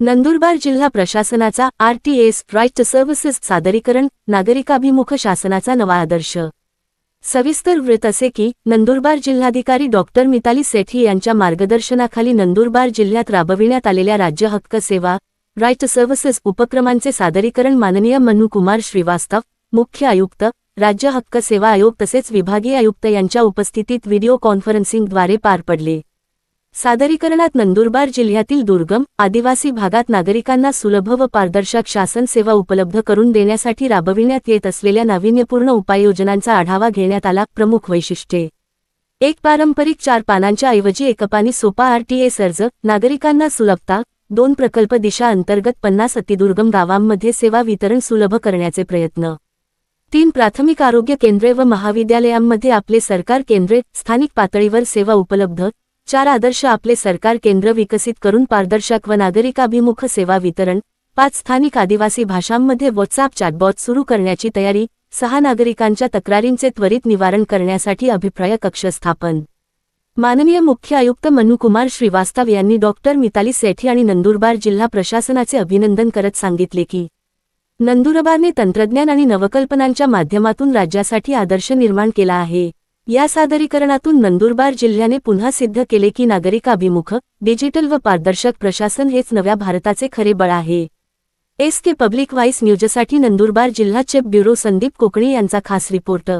नंदुरबार जिल्हा प्रशासनाचा RTS right to services सादरीकरण नागरिकाभिमुख शासनाचा नवा आदर्श. सविस्तर वृत्त असे की नंदुरबार जिल्हाधिकारी डॉक्टर मिताली सेठी यांच्या मार्गदर्शनाखाली नंदुरबार जिल्ह्यात राबविण्यात आलेल्या राज्य हक्क सेवा राईट टू सर्व्हिसेस उपक्रमांचे सादरीकरण माननीय मनुकुमार श्रीवास्तव मुख्य आयुक्त राज्य हक्क सेवा आयोग तसेच विभागीय आयुक्त यांच्या उपस्थितीत व्हिडिओ कॉन्फरन्सिंगद्वारे पार पडले. सादरीकरणात नंदुरबार जिल्ह्यातील दुर्गम आदिवासी भागात नागरिकांना सुलभ व पारदर्शक शासन सेवा उपलब्ध करून देण्यासाठी राबविण्यात येत असलेल्या नाविन्यपूर्ण उपाययोजनांचा आढावा घेण्यात आला. प्रमुख वैशिष्ट्ये. एक पारंपरिक चार पानांच्या ऐवजी एकपानी सोपा आरटीएस अर्ज नागरिकांना सुलभता. दोन प्रकल्प दिशा अंतर्गत पन्नास अतिदुर्गम गावांमध्ये सेवा वितरण सुलभ करण्याचे प्रयत्न. तीन प्राथमिक आरोग्य केंद्रे व महाविद्यालयांमध्ये आपले सरकार केंद्रे स्थानिक पातळीवर सेवा उपलब्ध. चार आदर्श आपले सरकार केंद्र विकसित करून पारदर्शक व नागरिकाभिमुख सेवा वितरण पाच स्थानिक आदिवासी भाषांमध्ये व्हॉट्सअप चॅटबॉट सुरू करण्याची तयारी सहा नागरिकांच्या तक्रारींचे त्वरित निवारण करण्यासाठी अभिप्राय कक्ष स्थापन. माननीय मुख्य आयुक्त मनुकुमार श्रीवास्तव यांनी डॉक्टर मिताली सेठी आणि नंदुरबार जिल्हा प्रशासनाचे अभिनंदन करत सांगितले की नंदुरबारने तंत्रज्ञान आणि नवकल्पनांच्या माध्यमातून राज्यासाठी आदर्श निर्माण केला आहे. या सादरीकरणातून नंदुरबार जिल्ह्याने पुन्हा सिद्ध केले की नागरिकाभिमुख डिजिटल व पारदर्शक प्रशासन हेच नव्या भारताचे खरे बळ आहे. एस के पब्लिक व्हाईस न्यूजसाठी नंदुरबार जिल्हा चेप ब्युरो संदीप कोकणी यांचा खास रिपोर्ट.